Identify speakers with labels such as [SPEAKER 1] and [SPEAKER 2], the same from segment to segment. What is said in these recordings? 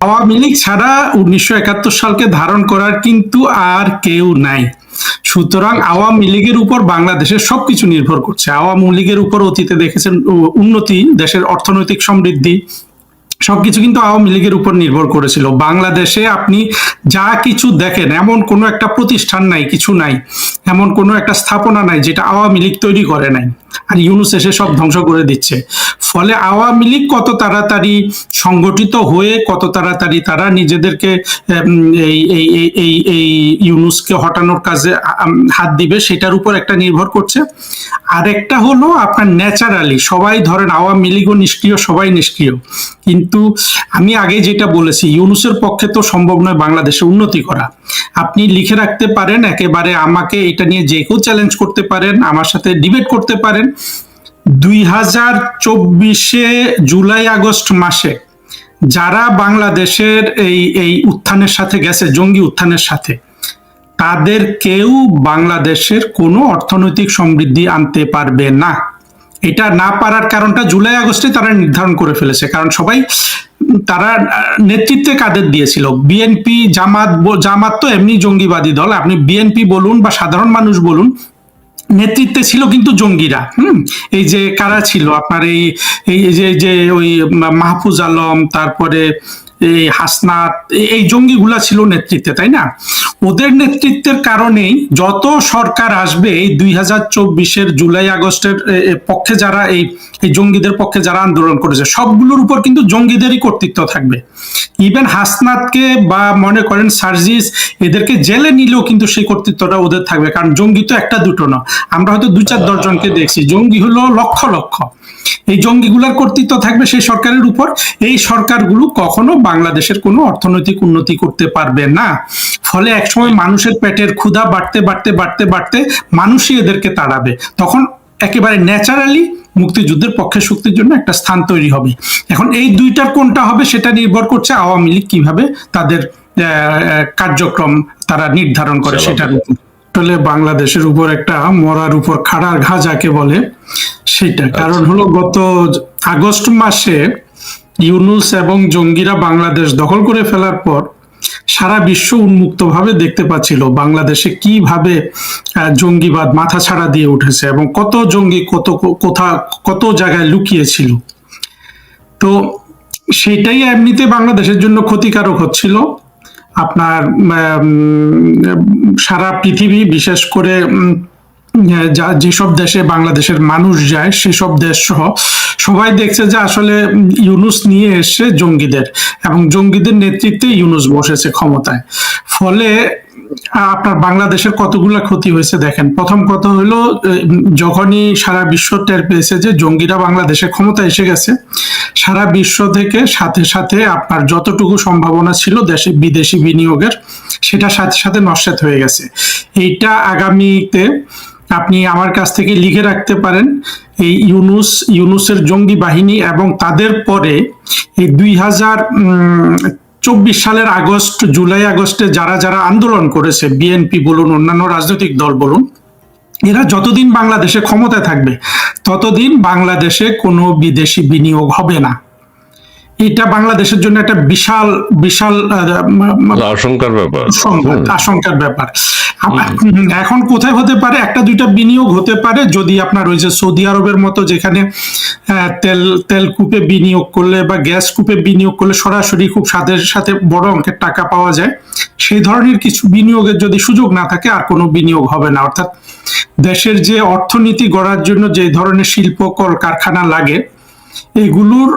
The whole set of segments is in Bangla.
[SPEAKER 1] আওয়ামী লীগ ছাড়া উনিশশো একাত্তর সালকে ধারণ করার কিন্তু আর কেউ নাই। সুতরাং আওয়ামী লীগের উপর বাংলাদেশের সবকিছু নির্ভর করছে। আওয়ামী লীগের উপর অতীতে দেখেছেন উন্নতি, দেশের অর্থনৈতিক সমৃদ্ধি, সবকিছু কিন্তু আওয়ামী লীগের উপর নির্ভর করেছিল। বাংলাদেশে আপনি যা কিছু দেখেন, এমন কোনো একটা প্রতিষ্ঠান নাই, কিছু নাই, এমন কোনো একটা স্থাপনা নাই, যেটা আওয়ামী লীগ তৈরি করে নাই। আর ইউনুস এসে সব ধ্বংস করে দিচ্ছে। ফলে আওয়ামী লীগ কত তাড়াতাড়ি সংগঠিত হয়ে, কত তাড়াতাড়ি তারা নিজেদেরকে এই এই এই এই ইউনুসকে হটানোর কাজে হাত দিবে, সেটার উপর একটা নির্ভর করছে। আরেকটা হলো আপনার ন্যাচারালি, সবাই ধরেন আওয়ামী লীগও নিষ্ক্রিয়, সবাই নিষ্ক্রিয়। কিন্তু আমি আগে যেটা বলেছি, ইউনুসের পক্ষে তো সম্ভব নয় বাংলাদেশে উন্নতি করা। আপনি লিখে রাখতে পারেন, একেবারে আমাকে এটা নিয়ে যে কেউ চ্যালেঞ্জ করতে পারেন, আমার সাথে ডিবেট করতে পারেন দুই হাজার চব্বিশে জুলাই আগস্ট মাসে যারা বাংলাদেশের এই এই উত্থানের সাথে গেছে, জঙ্গি উত্থানের সাথে, তাদের কেউ বাংলাদেশের কোনো অর্থনৈতিক সমৃদ্ধি আনতে পারবে না। এটা না পারার কারণটা জুলাই আগস্টে তারা নির্ধারণ করে ফেলেছে, কারণ সবাই, তারা নেতৃত্বে কাদের দিয়েছিল? বিএনপি, জামাত জামাত তো এমনি জঙ্গিবাদী দল। আপনি বিএনপি বলুন বা সাধারণ মানুষ বলুন নেতৃত্বে ছিল কিন্তু জঙ্গিরা, হুম? এই যে কারা ছিল? আপনার এই এই যে যে ওই মাহফুজ আলম, তারপরে এই হাসনাত এই- জঙ্গিগুলা ছিল নেতৃত্বে, তাই না? ওদের নেতৃত্বের কারণেই যত সরকার আসবে, এই দুই হাজার চব্বিশের জুলাই আগস্টের পক্ষে যারা এই এই জঙ্গিদের পক্ষে যারা আন্দোলন করেছে, সবগুলোর উপর কিন্তু জঙ্গিদেরই কর্তৃত্ব থাকবে। ইভেন হাসনাতকে বা মনে করেন সার্জিস, এদেরকে জেলে নিলেও কিন্তু সেই কর্তৃত্বটা ওদের থাকবে, কারণ জঙ্গি তো একটা দুটো না। আমরা হয়তো দু চার দশজনকে দেখছি, জঙ্গি হলো লক্ষ লক্ষ। এই জঙ্গিগুলার কর্তৃত্ব থাকবে সেই সরকারের উপর। এই সরকারগুলো কখনো বাংলাদেশের কোনো অর্থনৈতিক উন্নতি করতে পারবে না। ফলে একসময় মানুষের পেটের ক্ষুধা বাড়তে বাড়তে বাড়তে বাড়তে মানুষই এদেরকে তাড়াবে। তখন একেবারে ন্যাচারালি মুক্তিযুদ্ধের পক্ষে শক্তির জন্য একটা স্থান তৈরি হবে। এখন এই দুইটার কোনটা হবে সেটা নির্ভর করছে আওয়ামী লীগ কীভাবে তাদের কার্যক্রম তারা নির্ধারণ করে সেটার উপর। আসলে বাংলাদেশের উপর একটা মরার উপর খাড়ার ঘা যাকে বলে সেটা কারণ হলো গত আগস্ট মাসে ইউনুস এবং জঙ্গিরা বাংলাদেশ দখল করে ফেলার পর সারা বিশ্ব উন্মুক্তভাবে দেখতে পাচ্ছিল বাংলাদেশে কীভাবে জঙ্গিবাদ মাথা ছাড়া দিয়ে উঠেছে এবং কত জঙ্গি কত কোথা কত জায়গায় লুকিয়েছিল। তো সেটাই এমনিতে বাংলাদেশের জন্য ক্ষতিকারক হচ্ছিল। আপনার সারা পৃথিবী বিশেষ করে যা, যেসব দেশে বাংলাদেশের মানুষ যায়, সেসব দেশ সহ সবাই দেখছে যে আসলে ইউনুস নিয়ে এসছে জঙ্গিদের এবং জঙ্গিদের নেতৃত্বে ইউনুস বসেছে ক্ষমতায়। ফলে আপনার বাংলাদেশের কতগুলা ক্ষতি হয়েছে দেখেন। প্রথম কথা হলো যখনই সারা বিশ্ব টের পেয়েছে যে জঙ্গিরা বাংলাদেশে ক্ষমতা এসে গেছে, সারা বিশ্ব থেকে সাথে সাথে আপনার যতটুকু সম্ভাবনা ছিল দেশে বিদেশি বিনিয়োগের, সেটা সাথে সাথে নস্যাৎ হয়ে গেছে। এইটা আগামীতে আপনি আমার কাছ থেকে লিখে রাখতে পারেন, এই ইউনুস, ইউনুসের জঙ্গি বাহিনী এবং তাদের পরে এই দুই হাজার চব্বিশ সালের আগস্ট, জুলাই, আগস্টে যারা যারা আন্দোলন করেছে, বিএনপি বলুন, অন্যান্য রাজনৈতিক দল বলুন, এরা যতদিন বাংলাদেশে ক্ষমতায় থাকবে, ততদিন বাংলাদেশে কোনো বিদেশি বিনিয়োগ হবে না। এটা বাংলাদেশের জন্য একটা বিশাল বিশাল
[SPEAKER 2] আশঙ্কার ব্যাপার।
[SPEAKER 1] আশঙ্কার ব্যাপার। এখন কোথায় হতে পারে? একটা দুইটা বিনিয়োগ হতে পারে। যদি আপনার ওই যে সৌদি আরবের মতো যেখানে তেল তেল কূপে বিনিয়োগ করলে বা গ্যাস কূপে বিনিয়োগ করলে সরাসরি খুব সাথে সাথে বড় অঙ্কের টাকা পাওয়া যায়। সেই ধরনের কিছু বিনিয়োগের যদি সুযোগ না থাকে আর কোনো বিনিয়োগ হবে না। অর্থাৎ দেশের যে অর্থনীতি গড়ার জন্য যে ধরনের শিল্প কল কারখানা লাগে এগুলোর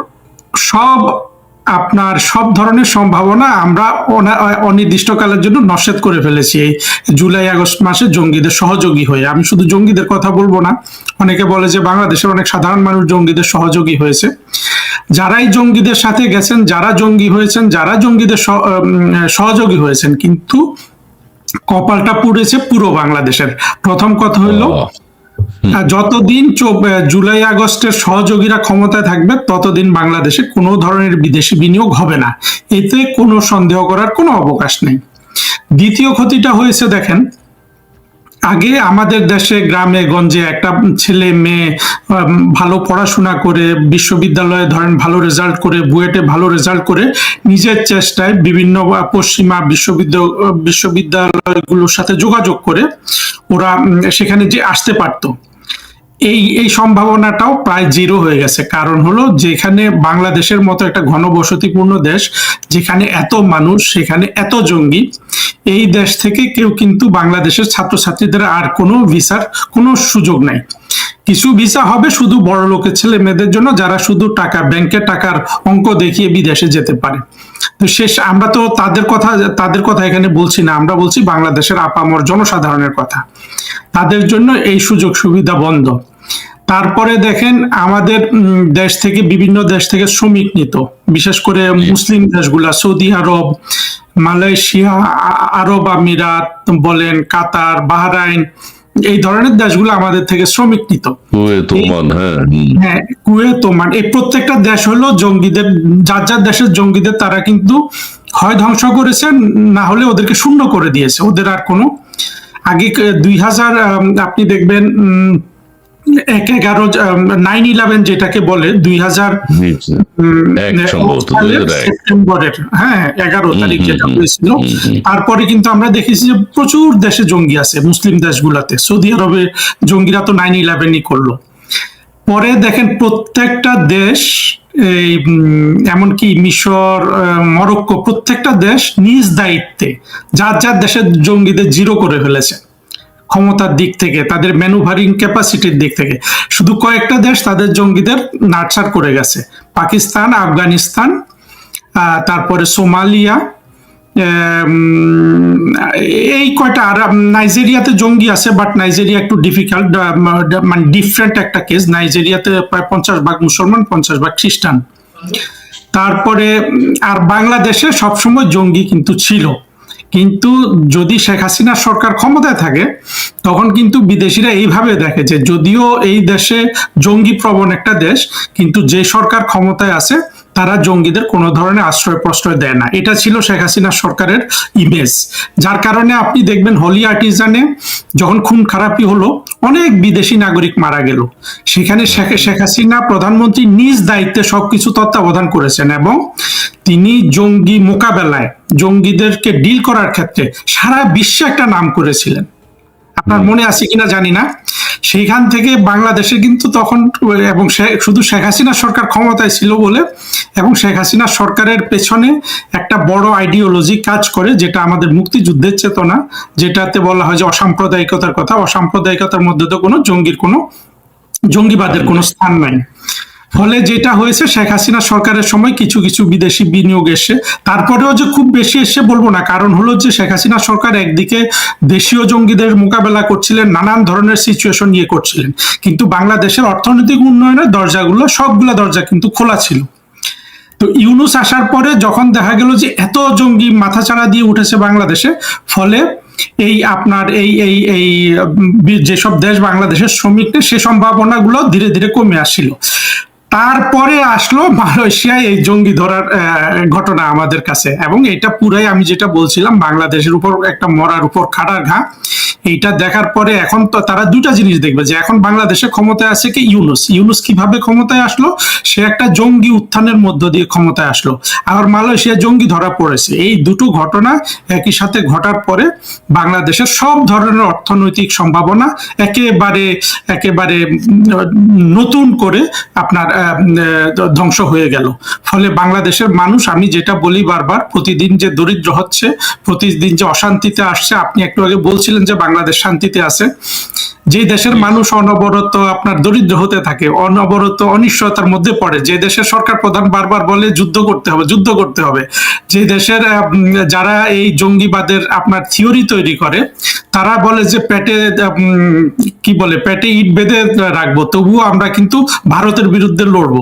[SPEAKER 1] সব আপনার সব ধরনের সম্ভাবনা আমরা অনা- অনির্দিষ্টকালের জন্য নস্যাৎ করে ফেলেছি। এই জুলাই, আগস্ট মাসে জঙ্গিদের সহযোগী হয়ে। আমি শুধু জঙ্গিদের কথা বলব না, অনেকে বলে যে বাংলাদেশের অনেক সাধারণ মানুষ জঙ্গিদের সহযোগী হয়েছে। যারাই জঙ্গিদের সাথে গেছেন, যারা জঙ্গি হয়েছেন, যারা জঙ্গিদের সহ- সহযোগী হয়েছেন, কিন্তু কপালটা পুড়েছে পুরো বাংলাদেশের। প্রথম কথা আর যতদিন জুলাই, আগস্টের সহযোগীরা ক্ষমতায় থাকবে, ততদিন বাংলাদেশে কোনো ধরনের বিদেশি বিনিয়োগ হবে না। এতে কোনো সন্দেহ করার কোনো অবকাশ নেই। দ্বিতীয় ক্ষতিটা হয়েছে দেখেন, আগে আমাদের দেশে গ্রামে, গঞ্জে একটা ছেলে, মেয়ে ভালো পড়াশোনা করে, বিশ্ববিদ্যালয়ে ধরেন ভালো রেজাল্ট করে, বুয়েটে ভালো রেজাল্ট করে, নিজের চেষ্টায় বিভিন্ন পশ্চিমা বিশ্ববিদ্যালয় বিশ্ববিদ্যালয়গুলোর সাথে যোগাযোগ করে, ওরা সেখানে যে আসতে পারতো। এই এই সম্ভাবনাটাও প্রায় জিরো হয়ে গেছে। কারণ হলো যেখানে বাংলাদেশের মতো একটা ঘনবসতিপূর্ণ দেশ, যেখানে এত মানুষ, সেখানে এত জঙ্গি, এই দেশ থেকে কেউ কিন্তু বাংলাদেশের ছাত্রছাত্রীদের আর কোনো ভিসার কোনো সুযোগ নাই। কিছু ভিসা হবে শুধু বড় লোকের ছেলে মেয়েদের জন্য, যারা শুধু টাকা, ব্যাংকে টাকার অঙ্ক দেখিয়ে বিদেশে যেতে পারে। তো শেষ, আমরা তো তাদের কথা তাদের কথা এখানে বলছি না, আমরা বলছি বাংলাদেশের আপামর জনসাধারণের কথা। তাদের জন্য এই সুযোগ সুবিধা বন্ধ। তারপরে দেখেন আমাদের দেশ থেকে বিভিন্ন দেশ থেকে শ্রমিক নিত। বিশেষ করে মুসলিম দেশগুলা সৌদি আরব মালয়েশিয়া আরব আমিরাত বলেন কাতার বাহরাইন এই ধরনের দেশগুলো আমাদের থেকে শ্রমিক নিত।
[SPEAKER 2] হ্যাঁ।
[SPEAKER 1] হ্যাঁ কুয়েত ওমান এই প্রত্যেকটা দেশ হলো জঙ্গিদের যার যার দেশের জঙ্গিদের তারা কিন্তু হয় ধ্বংস করেছে না হলে ওদেরকে শূন্য করে দিয়েছে। ওদের আর কোনো আগে দুই হাজার আপনি দেখবেন উম, এক এগারো নাইন ইলেভেন যেটাকে বলে দুই হাজার
[SPEAKER 2] জি, জি। এক সম্ভবত,
[SPEAKER 1] সালের
[SPEAKER 2] 2001
[SPEAKER 1] সেপ্টেম্বরের হ্যাঁ এগারো তারিখ যেটা হয়েছিল। তারপরে কিন্তু আমরা দেখেছি যে প্রচুর দেশে জঙ্গি আছে মুসলিম দেশগুলোতে। সৌদি আরবে জঙ্গিরা তো নাইন ইলেভেনই করল। পরে দেখেন প্রত্যেকটা দেশ এই এমনকি মিশর মরক্কো প্রত্যেকটা দেশ নিজ দায়িত্বে যার যার দেশের জঙ্গিদের জিরো করে ফেলেছে। ক্ষমতার দিক থেকে, তাদের ম্যানুভারিং ক্যাপাসিটির দিক থেকে। শুধু কয়েকটা দেশ তাদের জঙ্গিদের নার্চার করে গেছে। পাকিস্তান, আফগানিস্তান তারপরে সোমালিয়া এই কয়টা আর নাইজেরিয়াতে জঙ্গি আছে বাট নাইজেরিয়া একটু ডিফিকাল্ট মানে ডিফারেন্ট একটা কেস নাইজেরিয়াতে প্রায় পঞ্চাশ ভাগ মুসলমান, পঞ্চাশ ভাগ খ্রিস্টান। তারপরে আর বাংলাদেশে সবসময় জঙ্গি কিন্তু ছিল। কিন্তু যদি শেখ হাসিনার সরকার ক্ষমতায় থাকে, তখন কিন্তু বিদেশিরা এইভাবে দেখে যে যদিও এই দেশে জঙ্গি প্রবণ একটা দেশ, কিন্তু যে সরকার ক্ষমতায় আছে তারা জঙ্গিদের কোনো ধরনের আশ্রয় প্রশ্রয় দেয় না। এটা ছিল শেখ হাসিনা সরকারের ইমেজ যার কারণে আপনি দেখবেন হলি আর্টিজানে যখন খুন খারাপি হলো, অনেক বিদেশি নাগরিক মারা গেল। সেখানে শেখ শেখ হাসিনা প্রধানমন্ত্রী নিজ দায়িত্বে সবকিছু তত্ত্বাবধান করেছেন এবং তিনি জঙ্গি মোকাবেলায় জঙ্গিদেরকে ডিল করার ক্ষেত্রে সারা বিশ্বে একটা নাম করেছিলেন। আপনার মনে আছে কিনা জানি না। সেইখান থেকে বাংলাদেশে কিন্তু তখন এবং শুধু শেখ হাসিনা সরকার ক্ষমতায় ছিল বলে এবং শেখ হাসিনা সরকারের পেছনে একটা বড় আইডিওলজি কাজ করে যেটা আমাদের মুক্তিযুদ্ধের চেতনা যেটাতে বলা হয় যে অসাম্প্রদায়িকতার কথা। অসাম্প্রদায়িকতার মধ্যে তো কোনো জঙ্গির কোনো জঙ্গিবাদের কোনো স্থান নাই। ফলে যেটা হয়েছে, শেখ হাসিনা সরকারের সময় কিছু কিছু বিদেশি বিনিয়োগ এসে, তারপরেও যে খুব বেশি এসে বলব না, কারণ হলো যে শেখ হাসিনা সরকার একদিকে দেশীয় জঙ্গিদের মোকাবেলা করছিলেন, নানান ধরনের সিচুয়েশন নিয়ে করছিলেন। কিন্তু বাংলাদেশের অর্থনৈতিক উন্নয়নের দরজাগুলো, সবগুলো দরজা কিন্তু খোলা ছিল। তো ইউনুস আসার পরে যখন দেখা গেল যে এত জঙ্গি মাথাচাড়া দিয়ে উঠেছে বাংলাদেশে, ফলে এই আপনার এই এই এই যেসব দেশ বাংলাদেশের শ্রমিক সে সম্ভাবনাগুলো ধীরে ধীরে কমে আসছিল। তারপরে আসলো মালয়েশিয়ায় এই জঙ্গি ধরার ঘটনা আমাদের কাছে। এবং এটা পুরাই আমি যেটা বলছিলাম, বাংলাদেশের উপর একটা মরার উপর খাড়ার ঘা। এইটা দেখার পরে এখন তো তারা দুটা জিনিস দেখবে, যে এখন বাংলাদেশে ক্ষমতায় আছে কি ইউনুস। ইউনুস কীভাবে ক্ষমতায় আসলো? সে একটা জঙ্গি উত্থানের মধ্য দিয়ে ক্ষমতায় আসলো। আবার মালয়েশিয়া জঙ্গি ধরা পড়েছে। এই দুটো ঘটনা একই সাথে ঘটার পরে বাংলাদেশের সব ধরনের অর্থনৈতিক সম্ভাবনা একেবারে একেবারে নতুন করে আপনার ধ্বংস হয়ে গেল। ফলে বাংলাদেশের মানুষ আমি যেটা বলি বারবার প্রতিদিন যে দরিদ্র হচ্ছে প্রতিদিন যে অশান্তিতে আসছে আপনি একটু আগে বলছিলেন যে বাংলাদেশ শান্তিতে আছে। যে দেশের মানুষ অনবরত আপনার দরিদ্র হতে থাকে অনবরত অনিশ্চয়তার মধ্যে পড়ে যে দেশের সরকার প্রধান বারবার বলে যুদ্ধ করতে হবে যুদ্ধ করতে হবে। যে দেশের যারা এই জঙ্গিবাদের আপনার থিওরি তৈরি করে তারা বলে যে পেটে কি বলে, পেটে ইট বেঁধে রাখব, তবুও আমরা কিন্তু ভারতের বিরুদ্ধে লড়বো।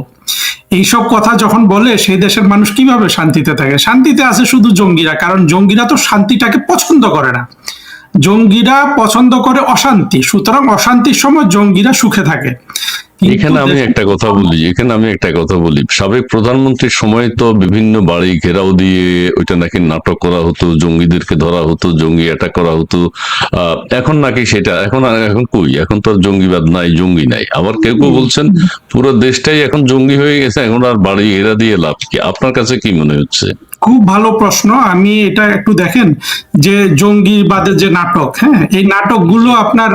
[SPEAKER 1] এইসব কথা যখন বলে, সেই দেশের মানুষ কীভাবে শান্তিতে থাকে? শান্তিতে আছে শুধু জঙ্গিরা, কারণ জঙ্গিরা তো শান্তিটাকে পছন্দ করে না। জঙ্গিরা পছন্দ করে অশান্তি, সুতরাং অশান্তির সময় জঙ্গিরা সুখে থাকে।
[SPEAKER 2] এখানে আমি একটা কথা বলি এখানে আমি একটা কথা বলি। সাবেক প্রধানমন্ত্রীর সময় তো বিভিন্ন বাড়ি ঘেরাও দিয়ে ওইটা নাকি নাটক করা হতো জঙ্গিদেরকে ধরা হতো জঙ্গি অ্যাটাক করা হতো। আহ, এখন নাকি সেটা এখন আর- এখন কই? এখন তো আর জঙ্গিবাদ নাই জঙ্গি নাই। আবার কেউ কেউ বলছেন পুরো দেশটাই এখন জঙ্গি হয়ে গেছে এখন আর বাড়ি ঘেরা দিয়ে লাভ কি? আপনার কাছে কি মনে হচ্ছে?
[SPEAKER 1] খুব ভালো প্রশ্ন। আমি এটা একটু দেখেন যে জঙ্গিবাদের যে নাটক হ্যাঁ এই নাটকগুলো আপনার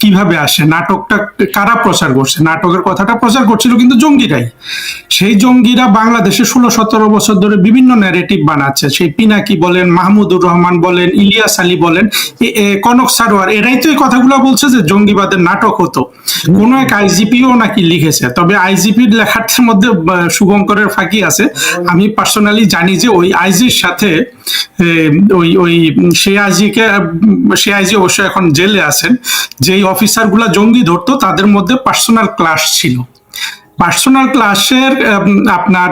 [SPEAKER 1] কীভাবে আসে? নাটকটা কারা প্রচার করছে? নাটকের কথাটা প্রচার করছিল কিন্তু জঙ্গিরাই। সেই জঙ্গিরা বাংলাদেশে ষোলো, সতেরো বছর ধরে বিভিন্ন ন্যারেটিভ বানাচ্ছে। সেই পিনাকি বলেন, মাহমুদুর রহমান বলেন, ইলিয়াস আলী বলেন কনক সারোয়ার, এরাই তো এই কথাগুলো বলছে যে জঙ্গিবাদের নাটক হতো। কোন এক আইজিপিও নাকি লিখেছে, তবে আইজিপির লেখার মধ্যে শুভঙ্করের ফাঁকি আছে। আমি পার্সোনালি জানি যে ওই আইজির সাথে ওই ওই সেই আইজিকে সেই আইজি অবশ্যই এখন জেলে আছেন, যেই অফিসারগুলা জঙ্গি ধরতো তাদের মধ্যে পার্সোনাল ক্লাস ছিল। পার্সোনাল ক্লাসের আপনার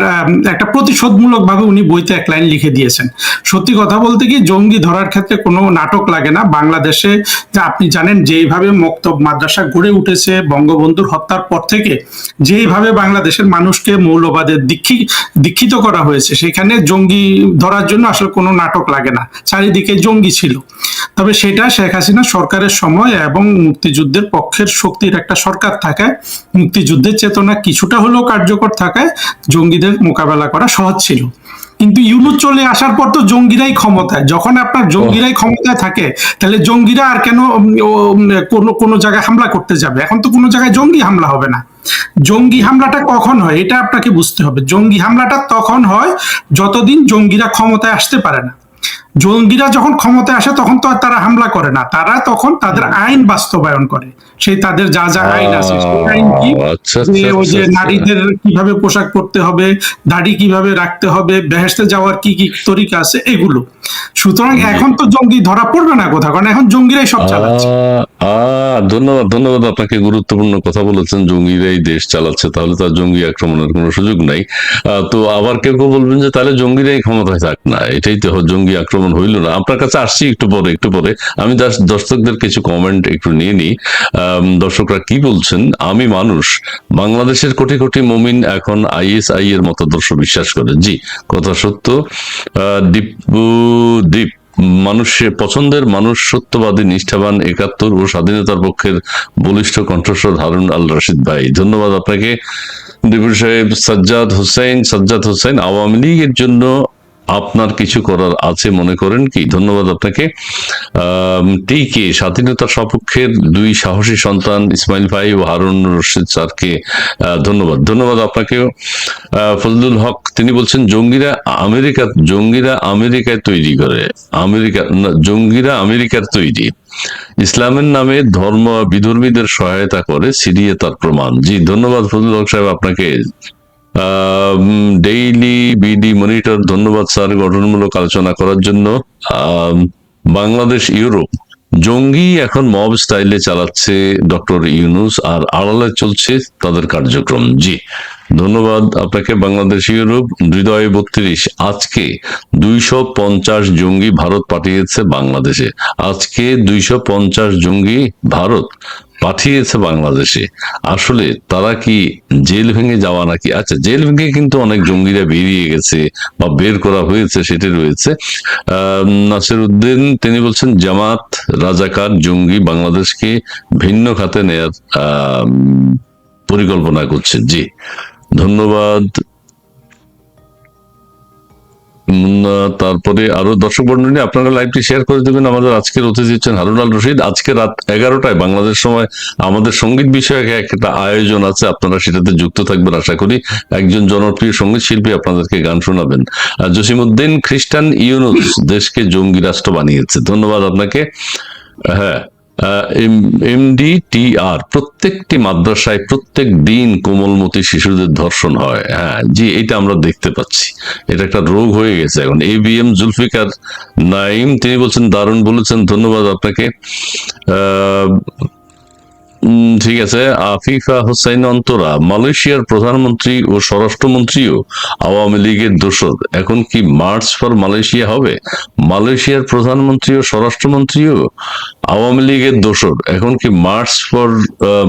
[SPEAKER 1] একটা প্রতিশোধমূলক ভাবে উনি বইতে এক লাইন লিখে দিয়েছেন। সত্যি কথা বলতে কি, জঙ্গি ধরার ক্ষেত্রে কোনো নাটক লাগে না। বাংলাদেশে আপনি জানেন, যেইভাবে মক্তব মাদ্রাসা গড়ে উঠেছে, বঙ্গবন্ধুর হত্যার পর থেকে যেইভাবে বাংলাদেশের মানুষকে মৌলবাদের দীক্ষি, দীক্ষিত করা হয়েছে, সেখানে জঙ্গি ধরার জন্য আসলে কোনো নাটক লাগে না। চারিদিকে জঙ্গি ছিল। তবে সেটা শেখ হাসিনা সরকারের সময় এবং মুক্তিযুদ্ধের পক্ষের শক্তির একটা সরকার থাকায় মুক্তিযুদ্ধের চেতনা কিছুটা হলেও কার্যকর থাকায় জঙ্গিদের মোকাবেলা করা সহজ ছিল। কিন্তু ইউনুস চলে আসার পর তো জঙ্গিরাই ক্ষমতায়। যখন আপনার জঙ্গিরাই ক্ষমতায় থাকে তাহলে জঙ্গিরা আর কেন কোনো কোনো জায়গায় হামলা করতে যাবে? এখন তো কোনো জায়গায় জঙ্গি হামলা হবে না। জঙ্গি হামলাটা কখন হয়? এটা আপনাকে বুঝতে হবে। জঙ্গি হামলাটা তখন হয় যতদিন জঙ্গিরা ক্ষমতায় আসতে পারে না। জঙ্গিরা যখন ক্ষমতায় আসে তখন তো আর তারা হামলা করে না। তারা তখন তাদের আইন বাস্তবায়ন করে। সেই তাদের যা যা আইন আছে আইন কি?
[SPEAKER 2] আচ্ছা
[SPEAKER 1] যে
[SPEAKER 2] আচ্ছা,
[SPEAKER 1] ওই যে
[SPEAKER 2] আচ্ছা, আচ্ছা।
[SPEAKER 1] নারীদের কীভাবে পোশাক পরতে হবে দাড়ি কীভাবে রাখতে হবে বেহেস্তে যাওয়ার কি কি তরিকা আছে এগুলো। সুতরাং এখন তো জঙ্গি ধরা পড়বে না কোথাও কারণ এখন জঙ্গিরাই সব চালাচ্ছে।
[SPEAKER 2] ধন্যবাদ ধন্যবাদ আপনাকে গুরুত্বপূর্ণ কথা বলেছেন জঙ্গিরাই দেশ চালাচ্ছে তাহলে তার জঙ্গি আক্রমণের কোনো সুযোগ নাই। আহ, তো আবার কেউ কেউ বলবেন যে তাহলে জঙ্গিরাই ক্ষমতায় থাক না এটাই তো জঙ্গি আক্রমণ হইল না। আপনার কাছে আসছি একটু পরে একটু পরে। আমি দর্শকদের কিছু কমেন্ট একটু নিয়ে নিই। দর্শকরা কি বলছেন? আমি মানুষ, বাংলাদেশের কোটি কোটি মমিন এখন আইএসআই এর মতো দর্শক বিশ্বাস করে। জি, কথা সত্য। দীপু, দীপ মানুষের পছন্দের মানুষ, সত্যবাদী, নিষ্ঠাবান, একাত্তর ও স্বাধীনতার পক্ষের বলিষ্ঠ কণ্ঠস্বর হারুন আল রশিদ ভাই। ধন্যবাদ আপনাকে। দীপুর সাহেব, সাজ্জাদ হোসেন সাজ্জাদ হোসেন, আওয়ামী লীগের জন্য আপনার কিছু করার আছে মনে করেন কি? ধন্যবাদ আপনাকে। টিকে স্বাধীনতার সপক্ষের দুই সাহসী সন্তান ইসমাইল ভাই ও হারুন রশিদ স্যারকে ধন্যবাদ। ধন্যবাদ আপনাকেও। ফজলুল হক, তিনি বলছেন, জঙ্গিরা আমেরিকা, জঙ্গিরা আমেরিকায় তৈরি করে। আমেরিকা জঙ্গিরা আমেরিকার তৈরি। ইসলামের নামে ধর্ম বিধর্মীদের সহায়তা করে, সিরিয়ে তার প্রমাণ। জি, ধন্যবাদ ফজলুল হক সাহেব আপনাকে। ডেইলি বিডি মনিটর ধন্যবাদ স্যার গঠনমূলক আলোচনা করার জন্য। বাংলাদেশ, ইউরোপ, জঙ্গি এখন মব স্টাইলে চালাচ্ছে ডক্টর ইউনুস আর আড়ালে চলছে তাদের কার্যক্রম। জি, ধন্যবাদ আপনাকে। বাংলাদেশ, ইউরোপ, হৃদয় বত্রিশ। আজকে দুইশো পঞ্চাশ জঙ্গি ভারত পাঠিয়েছে বাংলাদেশে। আজকে দুইশো পঞ্চাশ জঙ্গি ভারত পাঠিয়েছে বাংলাদেশে। আসলে তারা কি জেল ভেঙে যাওয়া নাকি? আচ্ছা জেল ভেঙে কিন্তু অনেক জঙ্গিরা বেরিয়ে গেছে বা বের করা হয়েছে, সেটি রয়েছে। নাসির উদ্দিন তিনি বলছেন, জামাত, রাজাকার, জঙ্গি বাংলাদেশকে ভিন্ন খাতে নেয়ার পরিকল্পনা করছে। জি, ধন্যবাদ। তারপরে আরও দর্শক মন্ডলী, আপনারা লাইভটি শেয়ার করে দেবেন। আমাদের আজকের অতিথি হচ্ছেন হারুন আল রশিদ। আজকে রাত এগারোটায় বাংলাদেশ সময় আমাদের সংগীত বিষয়ক একটা আয়োজন আছে, আপনারা সেটাতে যুক্ত থাকবেন আশা করি। একজন জনপ্রিয় সংগীত শিল্পী আপনাদেরকে গান শোনাবেন। আর জসিমউদ্দিন খ্রিস্টান ইউনুস দেশকে জঙ্গি রাষ্ট্র বানিয়েছে। ধন্যবাদ আপনাকে। হ্যাঁ এমডি টি আর, প্রত্যেকটি মাদ্রাসায় প্রত্যেক দিন কোমলমতি শিশুদের ধর্ষণ হয়। হ্যাঁ জি, এটা আমরা দেখতে পাচ্ছি। এটা একটা রোগ হয়ে গেছে এখন। A B M Zulfikar Naim তিনি বলছেন, দারুণ বলেছেন, ধন্যবাদ আপনাকে। ঠিক আছে, আফিফা হোসেন অন্তরা, মালয়েশিয়ার প্রধানমন্ত্রী ও স্বরাষ্ট্রমন্ত্রীও আওয়ামী লীগের দোষর। এখন কি মার্চ ফর মালয়েশিয়া হবে? মালয়েশিয়ার প্রধানমন্ত্রী ও স্বরাষ্ট্রমন্ত্রীও আওয়ামী লীগের দোসর এখন কি মার্চ ফর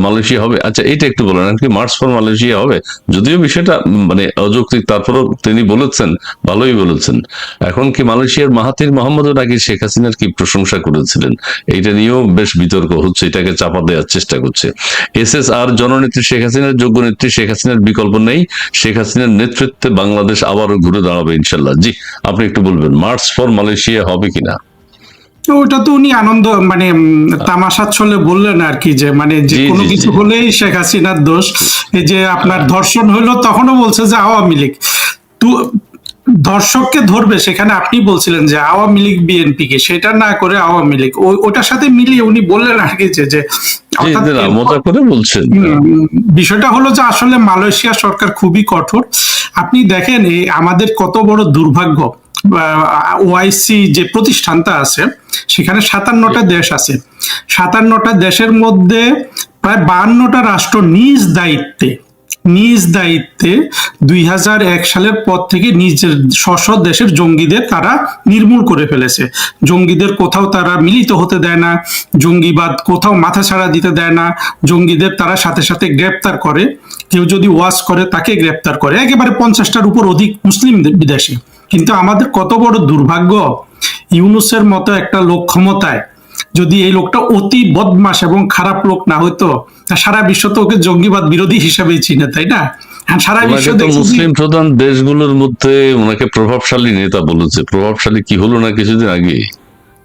[SPEAKER 2] মালয়েশিয়া হবে? আচ্ছা এটা একটু বলেন কি মার্চ ফর মালয়েশিয়া হবে? যদিও বিষয়টা মানে অযৌক্তিক, তারপরেও তিনি বলেছেন, ভালোই বলেছেন। এখন কি মালয়েশিয়ার মাহাতির মোহাম্মদও নাকি শেখ হাসিনার কি প্রশংসা করেছিলেন? এইটা নিয়েও বেশ বিতর্ক হচ্ছে, এটাকে চাপা দেওয়ার চেষ্টা করছে। এস এস আর জননেত্রী শেখ হাসিনার, যোগ্য নেত্রী শেখ হাসিনার বিকল্প নেই। শেখ হাসিনার নেতৃত্বে বাংলাদেশ আবারও ঘুরে দাঁড়াবে, ইনশাল্লাহ। জি, আপনি একটু বলবেন মার্চ ফর মালয়েশিয়া হবে কিনা?
[SPEAKER 1] তো ওটা তো উনি আনন্দ মানে তামাশা ছলে বললেন আর কি যে মানে যে কোনো কিছু হলেই শেখ হাসিনার দোষ। এই যে আপনার ধর্ষণ হইল তখনও বলছে যে আওয়ামী লীগ। তো দর্শককে ধরবে সেখানে আপনি বলছিলেন যে আওয়ামী লীগ বিএনপি কে সেটা না করে আওয়ামী লীগ। ওটার সাথে মিলিয়ে উনি বললেন আর কি যে
[SPEAKER 2] বলছেন।
[SPEAKER 1] বিষয়টা হলো যে আসলে মালয়েশিয়া সরকার খুবই কঠোর। আপনি দেখেন এই আমাদের কত বড় দুর্ভাগ্য। ওআইসি যে প্রতিষ্ঠানটা আছে সেখানে সাতান্নটা দেশ আছে। সাতান্নটা দেশের মধ্যে প্রায় বাহান্নটা রাষ্ট্র নিজ দায়িত্বে নিজ দায়িত্বে দুই সালের পর থেকে নিজের স্ব দেশের জঙ্গিদের তারা নির্মূল করে ফেলেছে। জঙ্গিদের কোথাও তারা মিলিত হতে দেয় না জঙ্গিবাদ কোথাও মাথা ছাড়া দিতে দেয় না জঙ্গিদের তারা সাথে সাথে গ্রেপ্তার করে। কেউ যদি ওয়াজ করে তাকে গ্রেপ্তার করে। একেবারে পঞ্চাশটার উপর অধিক মুসলিম বিদেশে। কিন্তু আমাদের কত বড় দুর্ভাগ্য ইউনুসের মতো একটা লোক ক্ষমতায় যদি এই লোকটা অতি বদমাস এবং খারাপ লোক না হতো তা সারা বিশ্ব তো ওকে জঙ্গিবাদ বিরোধী হিসাবেই চিনে তাই না? আর সারা বিশ্ব
[SPEAKER 2] মুসলিম প্রধান দেশগুলোর মধ্যে ওনাকে প্রভাবশালী নেতা বলেছে প্রভাবশালী কি হলো না কিছুদিন আগে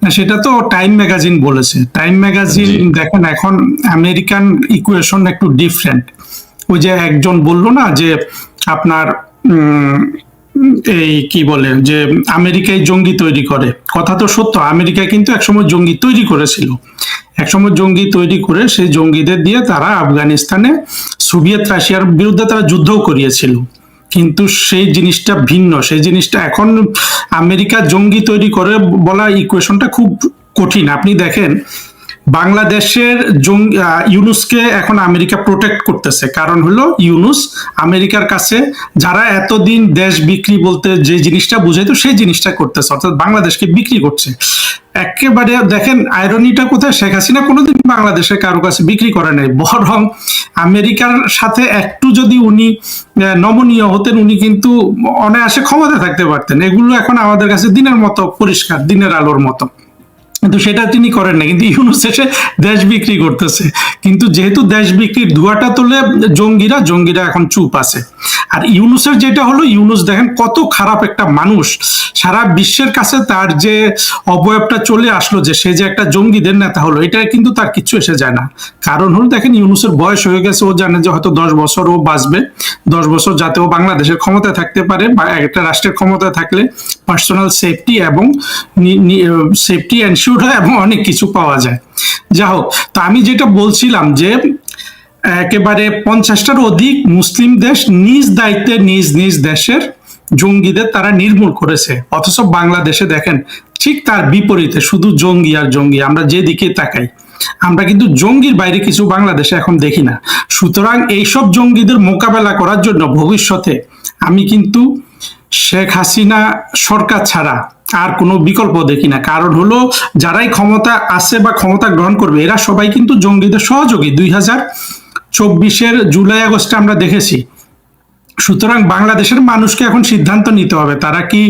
[SPEAKER 1] সেটা তো টাইম ম্যাগাজিন বলেছে। টাইম ম্যাগাজিন দেখেন এখন আমেরিকান ইকুয়েশন একটু ডিফারেন্ট ওই যে একজন বলল না যে আপনার উম, এই কি বলে, যে আমেরিকায় জঙ্গি তৈরি করে। কথা তো সত্য আমেরিকা কিন্তু একসময় জঙ্গি তৈরি করেছিল। একসময় জঙ্গি তৈরি করে সেই জঙ্গিদের দিয়ে তারা আফগানিস্তানে, সোভিয়েত রাশিয়ার বিরুদ্ধে তারা যুদ্ধও করিয়েছিল। কিন্তু সেই জিনিসটা ভিন্ন, সেই জিনিসটা এখন আমেরিকা জঙ্গি তৈরি করে বলা ইকুয়েশনটা খুব কঠিন। আপনি দেখেন বাংলাদেশের ইউনুসকে এখন আমেরিকা প্রোটেক্ট করতেছে। কারণ হলো ইউনুস আমেরিকার কাছে যারা এতদিন দেশ বিক্রি বলতে যে জিনিসটা বুঝাইতো, সেই জিনিসটা করতেছে। অর্থাৎ বাংলাদেশকে বিক্রি করছে। একেবারে দেখেন আয়রনিটা কোথায়? শেখ হাসিনা কোনোদিন বাংলাদেশে কারও কাছে বিক্রি করে নাই। বরং আমেরিকার সাথে একটু যদি উনি নমনীয় হতেন, উনি কিন্তু অনায়াসে ক্ষমতা থাকতে পারতেন। এগুলো এখন আমাদের কাছে দিনের মতো পরিষ্কার, দিনের আলোর মতো। কিন্তু সেটা তিনি করেন না কিন্তু ইউনুস এসে দেশ বিক্রি করতেছে। কিন্তু যেহেতু দেশ বিক্রির ধোয়াটা তোলে জঙ্গিরা জঙ্গিরা এখন চুপ আছে। আর ইউনুসের যেটা হলো, ইউনুস দেখেন কত খারাপ একটা মানুষ। সারা বিশ্বের কাছে তার যে অবয়বটা চলে আসলো, যে সে যে একটা জঙ্গিদের নেতা হলো, এটা কিন্তু তার কিছু এসে যায় না। কারণ হলো, দেখেন ইউনুসের বয়স হয়ে গেছে, ও জানে যে হয়তো দশ বছর ও বাঁচবে। দশ বছর যাতে ও বাংলাদেশের ক্ষমতায় থাকতে পারে, বা একটা রাষ্ট্রের ক্ষমতায় থাকলে পার্সোনাল সেফটি এবং সেফটি এনশিওর হয় এবং অনেক কিছু পাওয়া যায়। যা হোক তো আমি যেটা বলছিলাম যে, একেবারে পঞ্চাশটার অধিক মুসলিম দেশ নিজ দায়িত্বে, নিজ নিজ দেশের জঙ্গিদের তারা নির্মূল করেছে। অথচ বাংলাদেশে দেখেন, ঠিক তার বিপরীতে শুধু জঙ্গি আর জঙ্গি, আমরা যেদিকে তাকাই, আমরা কিন্তু জঙ্গির বাইরে কিছু বাংলাদেশে এখন দেখি না। সুতরাং এইসব জঙ্গিদের মোকাবেলা করার জন্য ভবিষ্যতে আমি কিন্তু শেখ হাসিনা সরকার ছাড়া আর কোনো বিকল্প দেখি না। কারণ হলো যারাই ক্ষমতা আছে বা ক্ষমতা গ্রহণ করবে এরা সবাই কিন্তু জঙ্গিদের সহযোগী। দুই হাজার চব্বিশের জুলাই আগস্টে আমরা দেখেছি। সুতরাং বাংলাদেশের মানুষকে এখন সিদ্ধান্ত নিতে হবে তারা কি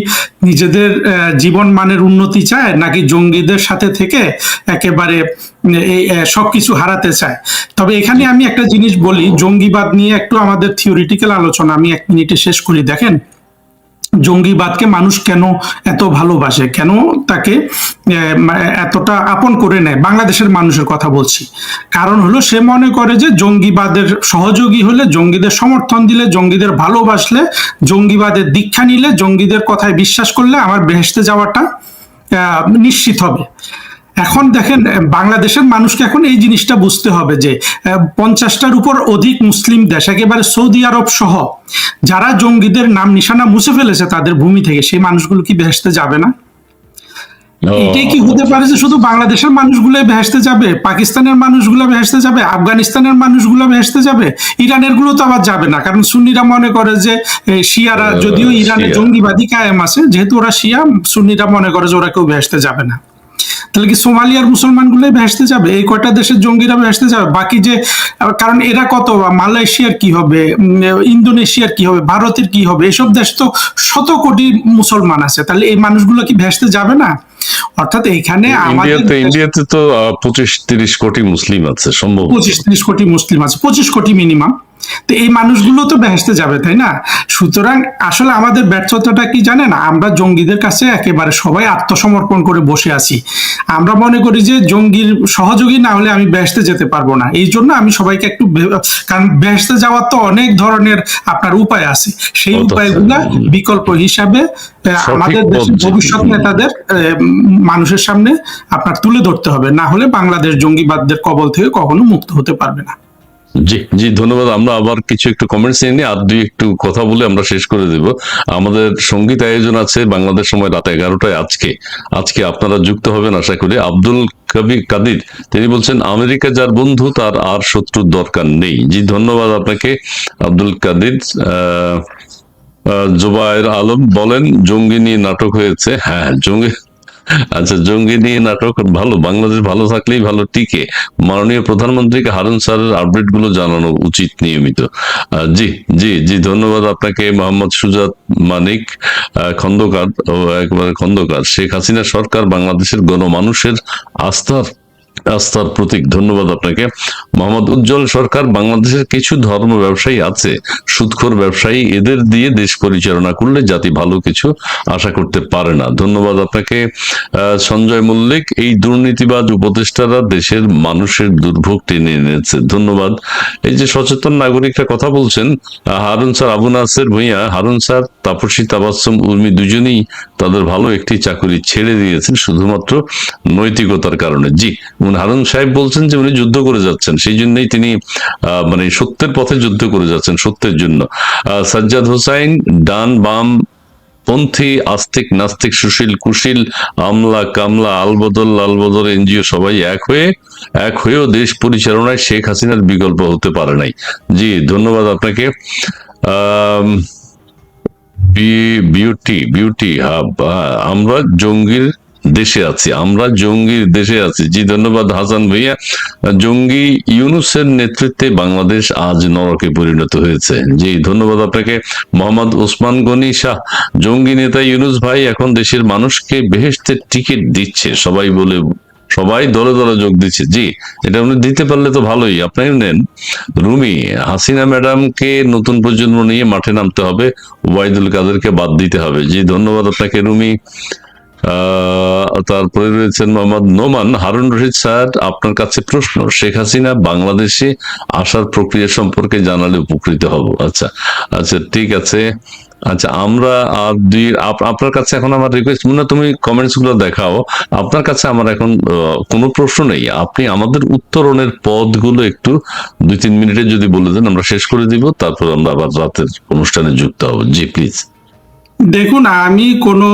[SPEAKER 1] নিজেদের জীবন মানের উন্নতি চায় নাকি জঙ্গিদের সাথে থেকে একেবারে আহ, সবকিছু হারাতে চায়? তবে এখানে আমি একটা জিনিস বলি জঙ্গিবাদ নিয়ে একটু আমাদের থিওরিটিক্যাল আলোচনা আমি এক মিনিটে শেষ করি। দেখেন জঙ্গিবাদকে মানুষ কেন এত ভালোবাসে? কেন তাকে এতটা আপন করে নেয়? বাংলাদেশের মানুষের কথা বলছি। কারণ হলো সে মনে করে যে জঙ্গিবাদের সহযোগী হলে জঙ্গিদের সমর্থন দিলে, জঙ্গিদের ভালোবাসলে, জঙ্গিবাদের দীক্ষা নিলে, জঙ্গিদের কথায় বিশ্বাস করলে আমার বেহেসতে যাওয়াটা নিশ্চিত হবে। এখন দেখেন বাংলাদেশের মানুষকে এখন এই জিনিসটা বুঝতে হবে যে পঞ্চাশটার উপর অধিক মুসলিম দেশ একেবারে সৌদি আরব সহ যারা জঙ্গিদের নাম নিশানা মুছে ফেলেছে তাদের ভূমি থেকে সেই মানুষগুলো কি বেহেসতে যাবে না? এটাই কি হতে পারে যে শুধু বাংলাদেশের মানুষগুলো ভেসতে যাবে? পাকিস্তানের মানুষগুলো ভেসতে যাবে? আফগানিস্তানের মানুষগুলো ভেসতে যাবে? ইরানেরগুলো তো আবার যাবে না কারণ সুন্নিরা মনে করে যে শিয়ারা যদিও ইরানে
[SPEAKER 2] শিয়া।
[SPEAKER 1] জঙ্গিবাদী কায়েম আছে যেহেতু ওরা শিয়া সুন্নিরা মনে করে যে ওরা কেউ ভেসতে যাবে না। তাহলে কি সোমালিয়ার মুসলমানগুলোই ভেসতে যাবে? এই কয়টা দেশের জঙ্গিরা ভেসতে যাবে? বাকি যে কারণ এরা কত? মালয়েশিয়ার কি হবে? ইন্দোনেশিয়ার কি হবে? ভারতের কি হবে? এসব দেশ তো শত কোটি মুসলমান আছে। তাহলে এই মানুষগুলো কি ভেসতে যাবে না? অর্থাৎ এখানে আমাদের
[SPEAKER 2] ইন্ডিয়াতে ইন্ডিয়াতে তো পঁচিশ তিরিশ কোটি মুসলিম আছে সম্ভব।
[SPEAKER 1] পঁচিশ ত্রিশ কোটি মুসলিম আছে। পঁচিশ কোটি মিনিমাম। তো এই মানুষগুলো তো বেহেসতে যাবে তাই না? সুতরাং আসলে আমাদের ব্যর্থতাটা কি জানেন? আমরা জঙ্গিদের কাছে একেবারে সবাই আত্মসমর্পণ করে বসে আছি। আমরা মনে করি যে জঙ্গির সহযোগী না হলে আমি বেহেসতে যেতে পারব না। এই জন্য আমি সবাইকে একটু কারণ বেহেসতে যাওয়ার তো অনেক ধরনের আপনার উপায় আছে। সেই? উপায়গুলা বিকল্প হিসাবে আমাদের দেশের ভবিষ্যৎ নেতাদের মানুষের সামনে আপনার তুলে ধরতে হবে। না হলে বাংলাদেশ জঙ্গিবাদদের কবল থেকে কখনো মুক্ত হতে পারবে না।
[SPEAKER 2] জি জি, ধন্যবাদ। আমরা আবার কিছু একটু কমেন্টস নিয়ে নিই, আর দুই একটু কথা বলে আমরা শেষ করে দেব। আমাদের সংগীত আয়োজন আছে বাংলাদেশ সময় রাত এগারোটায় আজকে। আজকে আপনারা যুক্ত হবেন, আশা করি। আব্দুল কবি কাদির, তিনি বলছেন, আমেরিকা যার বন্ধু, তার আর শত্রুর দরকার নেই। জি, ধন্যবাদ আপনাকে, আব্দুল কাদির। জুবায়ের আলম বলেন, জঙ্গি নিয়ে নাটক হয়েছে। হ্যাঁ জঙ্গি আচ্ছা জঙ্গি নিয়ে নাটক, ভালো, বাংলাদেশ ভালো থাকলেই ভালো, টিকে। মাননীয় প্রধানমন্ত্রীকে হারুন স্যারের আপডেটগুলো জানানো উচিত নিয়মিত। জি জি জি, ধন্যবাদ আপনাকে, মোহাম্মদ সুজাত মানিক খন্দকার, ও একবারে খন্দকার। শেখ হাসিনা সরকার বাংলাদেশের গণমানুষের আস্থার আস্থার প্রতীক। ধন্যবাদ আপনাকে। মোহাম্মদ উজ্জ্বল সরকার বাংলাদেশের কিছু ধর্ম ব্যবসায়ী আছে, সুদখোর ব্যবসায়ী, এদের দিয়ে দেশ পরিচালনা করলে জাতি ভালো কিছু আশা করতে পারে না। ধন্যবাদ আপনাকে। সঞ্জয় মল্লিক, এই দুর্নীতিবাজ উপদেষ্টারা দেশের মানুষের দুর্ভোগ টেনে এনেছে। ধন্যবাদ। এই যে সচেতন নাগরিকরা কথা বলছেন হারুন স্যার, আবু নাসের ভূঁইয়া, হারুন স্যার, তাপসী, তাবাসম, উর্মি দুজনেই তাদের ভালো একটি চাকরি ছেড়ে দিয়েছেন, শুধুমাত্র নৈতিকতার কারণে। জি হারুন সাহেব বলছেন যে উনি যুদ্ধ করে যাচ্ছেন। সেই জন্যই তিনি মানে সত্যের পথে যুদ্ধ করে যাচ্ছেন সত্যের জন্য। সাজ্জাদ হোসাইন ডান বাম পন্থী আস্তিক নাস্তিক সুশীল কুশীল আমলা কামলা আলবদল লালবদল এনজিও সবাই এক হয়ে এক হয়েও দেশ পরিচালনায় শেখ হাসিনার বিকল্প হতে পারে নাই। জি ধন্যবাদ আপনাকে। বিউটি বিউটি হ্যাঁ, আমরা জঙ্গির দেশে আছি। আমরা জঙ্গির দেশে আছি। জি, ধন্যবাদ হাসান ভাইয়া। জঙ্গি ইউনুসের নেতৃত্বে বাংলাদেশ আজ নরকে পরিণত হয়েছে। জি, ধন্যবাদ আপনাকে। মোহাম্মদ ওসমান গনি শাহ, জঙ্গি নেতা ইউনুস ভাই এখন দেশের মানুষকে বেহেস্তের টিকিট দিচ্ছে। সবাই বলে, সবাই দলে দলে যোগ দিচ্ছে। জি, এটা উনি দিতে পারলে তো ভালোই। আপনি নেন। রুমি, হাসিনা ম্যাডামকে নতুন প্রজন্ম নিয়ে মাঠে নামতে হবে। ওয়াইদুল কাদেরকে বাদ দিতে হবে। জি, ধন্যবাদ আপনাকে রুমি। তারপরে রয়েছেন মোহাম্মদ নোমান। হারুন রশিদ স্যার, আপনার কাছে প্রশ্ন, শেখ হাসিনা বাংলাদেশে আসার প্রক্রিয়া সম্পর্কে জানালে উপকৃত হব। আচ্ছা আচ্ছা ঠিক আছে। আচ্ছা আমরা আর আপনার কাছে এখন আমার রিকোয়েস্ট মনে তুমি কমেন্টসগুলো দেখাও। আপনার কাছে আমার এখন কোনো প্রশ্ন নেই। আপনি আমাদের উত্তরণের পদগুলো একটু দুই, তিন মিনিটে যদি বলে দেন, আমরা শেষ করে দিব, তারপর আমরা আবার রাতের অনুষ্ঠানে যুক্ত হব। জি প্লিজ
[SPEAKER 1] দেখুন, আমি কোনো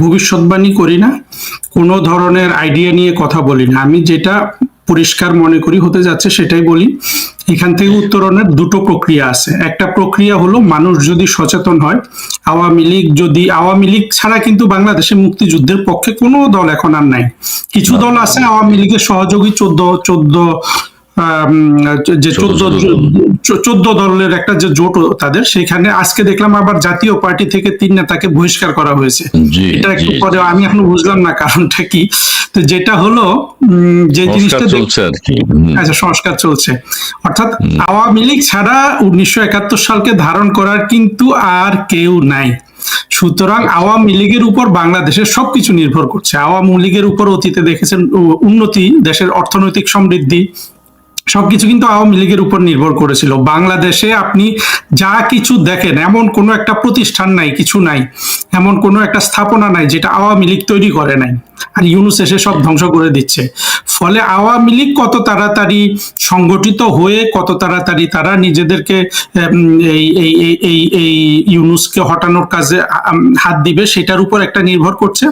[SPEAKER 1] ভবিষ্যৎবাণী করি না। কোনো ধরনের আইডিয়া নিয়ে কথা বলি না। আমি যেটা পরিষ্কার মনে করি, হতে যাচ্ছে সেটাই বলি। এখান থেকে উত্তরণের দুটো প্রক্রিয়া আছে। একটা প্রক্রিয়া হলো, মানুষ যদি সচেতন হয়, আওয়ামী লীগ যদি, আওয়ামী লীগ ছাড়া কিন্তু বাংলাদেশে মুক্তিযুদ্ধের পক্ষে কোনো দল এখন আর নাই। কিছু দল আছে আওয়ামী লীগের সহযোগী, চোদ্দ চোদ্দ যে চোদ্দ চোদ্দ দলের একটা যে জোট তাদের সেখানে আজকে দেখলাম আবার জাতীয় পার্টি থেকে তিন নেতাকে বহিষ্কার করা হয়েছে। এটা একটু পরে আমি এখনও বুঝলাম না কারণটা কি। তো যেটা হলো যে জিনিসটা। আচ্ছা সংস্কার চলছে। অর্থাৎ আওয়ামী লীগ ছাড়া উনিশশো একাত্তর সালকে ধারণ করার কিন্তু আর কেউ নাই। সুতরাং আওয়ামী লীগের উপর বাংলাদেশের সবকিছু নির্ভর করছে। আওয়ামী লীগের উপর অতীতে দেখেছেন উন্নতি দেশের অর্থনৈতিক সমৃদ্ধি সবকিছু কিন্তু আওয়ামী লীগের উপর নির্ভর করেছিল। বাংলাদেশে আপনি যা কিছু দেখেন, এমন কোনো একটা প্রতিষ্ঠান নাই, কিছু নাই, এমন কোনো একটা স্থাপনা নাই যেটা আওয়ামী লীগ তৈরি করে নাই আর ইউনুস এসে সব ধ্বংস করে দিচ্ছে। ফলে আওয়ামী লীগ কত তাড়াতাড়ি সংগঠিত হয়ে, কত তাড়াতাড়ি তারা নিজেদেরকে এই এই এই এই ইউনুসকে হটানোর কাজে হাত দিবে, সেটার উপর একটা নির্ভর করছে।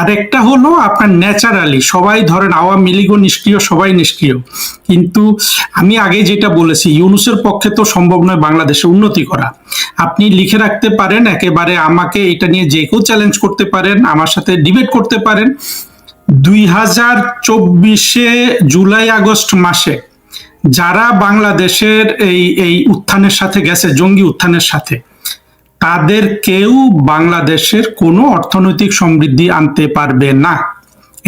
[SPEAKER 1] আরেকটা হলো আপনার ন্যাচারালি সবাই ধরেন আওয়ামী লীগও নিষ্ক্রিয়, সবাই নিষ্ক্রিয়। কিন্তু আমি আগে যেটা বলেছি, ইউনুসের পক্ষে তো সম্ভব নয় বাংলাদেশে উন্নতি করা। আপনি লিখে রাখতে পারেন, একেবারে আমাকে এটা নিয়ে যে কেউ চ্যালেঞ্জ করতে পারেন, আমার সাথে ডিবেট করতে পারেন। দুই হাজার চব্বিশে জুলাই, আগস্ট মাসে যারা বাংলাদেশের এই এই উত্থানের সাথে গেছে, জঙ্গি উত্থানের সাথে, তাদের কেউ বাংলাদেশের কোনো অর্থনৈতিক সমৃদ্ধি আনতে পারবে না।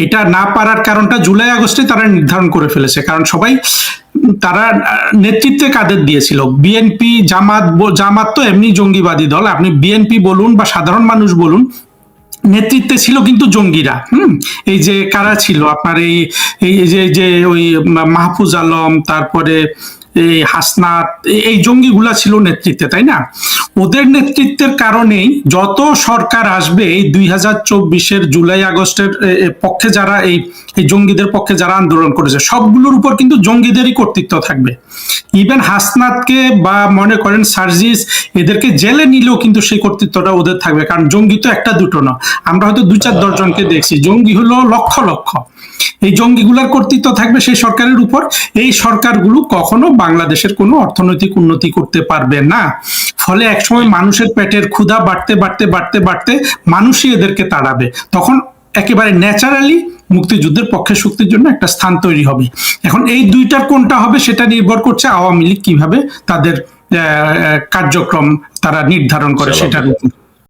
[SPEAKER 1] এটা না পারার কারণটা জুলাই, আগস্টে তারা নির্ধারণ করে ফেলেছে। কারণ সবাই, তারা নেতৃত্বে কাদের দিয়েছিল? বিএনপি জামাত জামাত তো এমনি জঙ্গিবাদী দল। আপনি বিএনপি বলুন বা সাধারণ মানুষ বলুন, নেতৃত্বে ছিল কিন্তু জঙ্গিরা। হুম? এই যে কারা ছিল? আপনার এই এই যে ওই মাহফুজ আলম, তারপরে এই হাসনাত, এই- জঙ্গিগুলা ছিল নেতৃত্বে, তাই না? ওদের নেতৃত্বের কারণেই যত সরকার আসবে এই দুই হাজার চব্বিশের জুলাই আগস্টের পক্ষে যারা এই এই জঙ্গিদের পক্ষে যারা আন্দোলন করেছে, সবগুলোর উপর কিন্তু জঙ্গিদেরই কর্তৃত্ব থাকবে। ইভেন হাসনাতকে বা মনে করেন সার্জিস, এদেরকে জেলে নিলেও কিন্তু সেই কর্তৃত্বটা ওদের থাকবে, কারণ জঙ্গি তো একটা দুটো না। আমরা হয়তো দুই চার দশজনকে দেখছি, জঙ্গি হলো লক্ষ লক্ষ। এই জঙ্গিগুলার কর্তৃত্ব থাকবে সেই সরকারের উপর। এই সরকারগুলো কখনো বাংলাদেশের কোনো অর্থনৈতিক উন্নতি করতে পারবে না। ফলে একসময় মানুষের পেটের ক্ষুধা বাড়তে বাড়তে বাড়তে বাড়তে মানুষই এদেরকে তাড়াবে। তখন একেবারে ন্যাচারালি মুক্তিযুদ্ধের পক্ষে শক্তির জন্য একটা স্থান তৈরি হবে। এখন এই দুইটার কোনটা হবে সেটা নির্ভর করছে আওয়ামী লীগ কীভাবে তাদের কার্যক্রম তারা নির্ধারণ করে সেটার উপর।